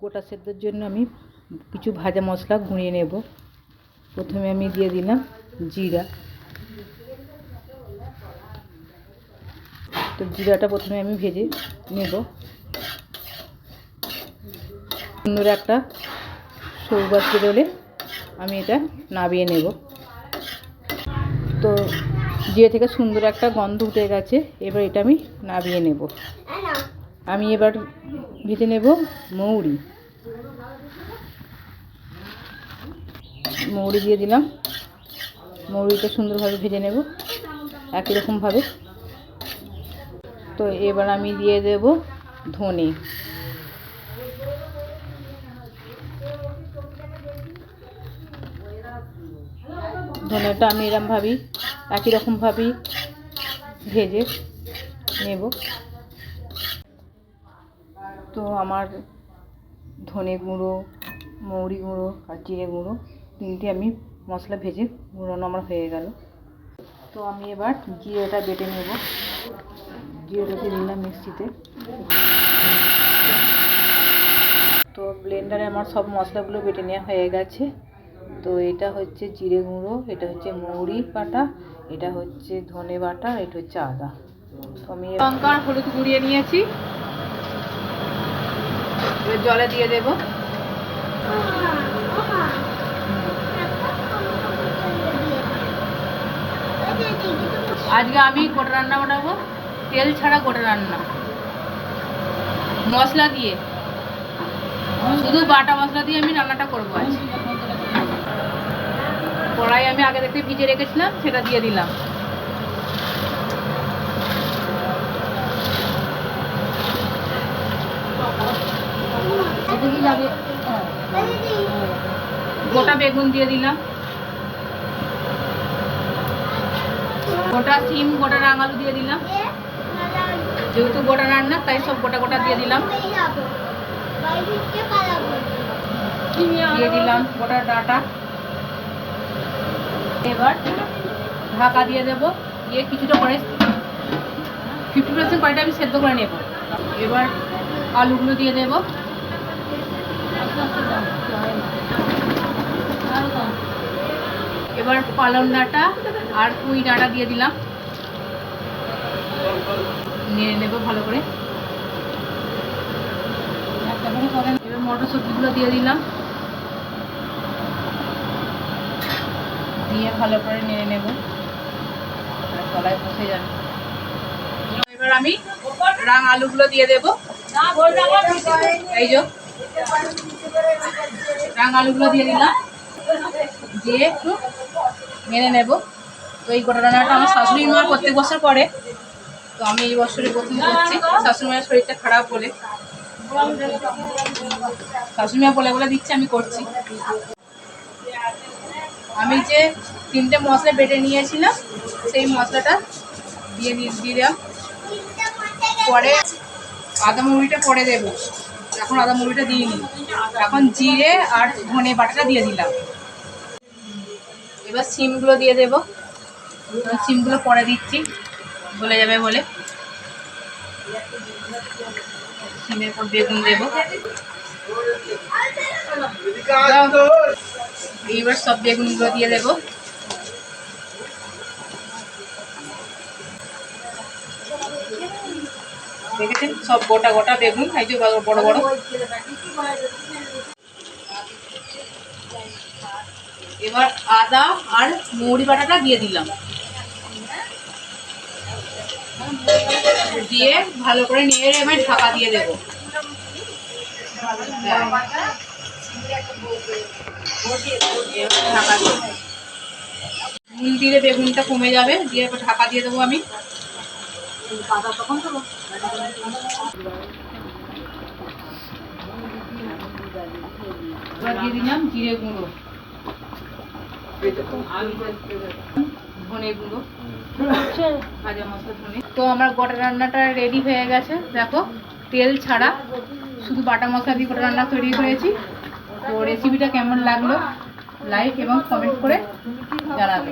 গোটা সেদ্ধর জন্য আমি কিছু ভাজা মশলা গুঁড়িয়ে নেব। প্রথমে আমি দিয়ে দিলাম জিরা। তো জিরাটা প্রথমে আমি ভেজে নেব। সুন্দর একটা সৌগাছ বেরোলে আমি এটা নাবিয়ে নেব। তো জিরে থেকে সুন্দর একটা গন্ধ উঠে গেছে, এবার এটা আমি নাবিয়ে নেব। আমি এবার ভেজে নেব মৌরি। মৌরি দিয়ে দিলাম। মৌরিটা সুন্দরভাবে ভেজে নেব, একই রকমভাবে। তো এবার আমি দিয়ে দেব ধনে। ধনেটা আমি এরমভাবেই, একই রকমভাবেই ভেজে নেব। তো আমার ধনে গুঁড়ো, মৌরি গুঁড়ো আর জিরে গুঁড়ো তিনটে আমি মশলা ভেজে গুঁড়োনো আমার হয়ে গেল। তো আমি এবার জিরেটা বেটে নেব। জিরেটাকে নিলাম মিক্সিতে। তো ব্লেন্ডারে আমার সব মশলাগুলো বেটে নেওয়া হয়ে গেছে। তো এটা হচ্ছে জিরে গুঁড়ো, এটা হচ্ছে মৌরি বাটা, এটা হচ্ছে ধনে বাটা এটা হচ্ছে আদা। তো আমি লঙ্কা হলুদ গুঁড়িয়ে নিয়েছি। জলে দিয়ে দেব। আজকে আমি গোটা রান্না বানাবো। তেল ছাড়া গোটা রান্না। মশলা দিয়ে। শুধু বাটা মশলা দিয়ে আমি রান্নাটা করব আজকে কড়াই আমি আগে থেকে ভিজে রেখেছিলাম, সেটা দিয়ে দিলাম। গোটা বেগুন দিয়ে দিলাম। গোটা সিম, গোটা রাঙালু দিয়ে দিলাম। যেহেতু গোটা রান্না তাই সব গোটা গোটা দিয়ে দিলাম। দিয়ে দিলাম গোটা ডাটা। এবার ঢাকা দিয়ে দেব। দিয়ে কিছুটা পরে ফিফটি পার্সেন্ট কড়াইটা আমি সেদ্ধ করে নেব। এবার আলুগুলো দিয়ে দেব। এবার পালং ডাঁটা আর পুঁই ডাঁটা দিয়ে দিলাম। নেড়ে নেব ভালো করে। এবার মটরশুঁটিগুলো দিয়ে দিলাম। দিয়ে ভালো করে নেড়ে নেব। যাবে। এবার আমি রাং আলুগুলো দিয়ে দেবো। এই যে। রাং আলুগুলো দিয়ে দিলাম। দিয়ে একটু মেনে নেব। তো এই গোটা রান্নাটা আমার শাশুড়ি মা প্রত্যেক বছর করে। তো আমি এই বছরে প্রথম করছি। শাশুড়ি মায়ের শরীরটা খারাপ বলে। শাশুড়ি মা বলে বলে দিচ্ছে, আমি করছি। আমি যে তিনটে মশলা বেটে নিয়েছিলাম, সেই মশলাটা দিয়ে দিয়ে দিলাম। পরে আদা মুড়িটা পরে দেব। এখন আদা মুড়িটা দিইনি এখন জিরে আর ধনে বাটাটা দিয়ে দিলাম। এবার সিমগুলো দিয়ে দেব। সিমগুলো পরে দিচ্ছি। বলে যাবে বলে। সিমের পর বেগুন দেব। এইবার সব বেগুনগুলো দিয়ে দেব। দেখেছেন? সব গোটা গোটা বেগুন এই যে বড় বড়। এবার আদা আর মৌরি বাটাটা দিয়ে দিলাম। দিয়ে ভালো করে নিয়ে এবার ঢাকা দিয়ে দেবো। ঢাকা দিয়ে নুন দিলে বেগুনটা কমে যাবে। দিয়ে ঢাকা দিয়ে দেবো আমি। দিয়ে দিলাম জিরে গুঁড়ো। ধনে গুঁড়ো। ধনে। তো আমার গোটা রান্নাটা রেডি হয়ে গেছে। দেখো, তেল ছাড়া। শুধু বাটা মশলা দিয়ে রান্না তৈরি করেছি। তো রেসিপিটা কেমন লাগল? লাইক এবং কমেন্ট করে জানাবে।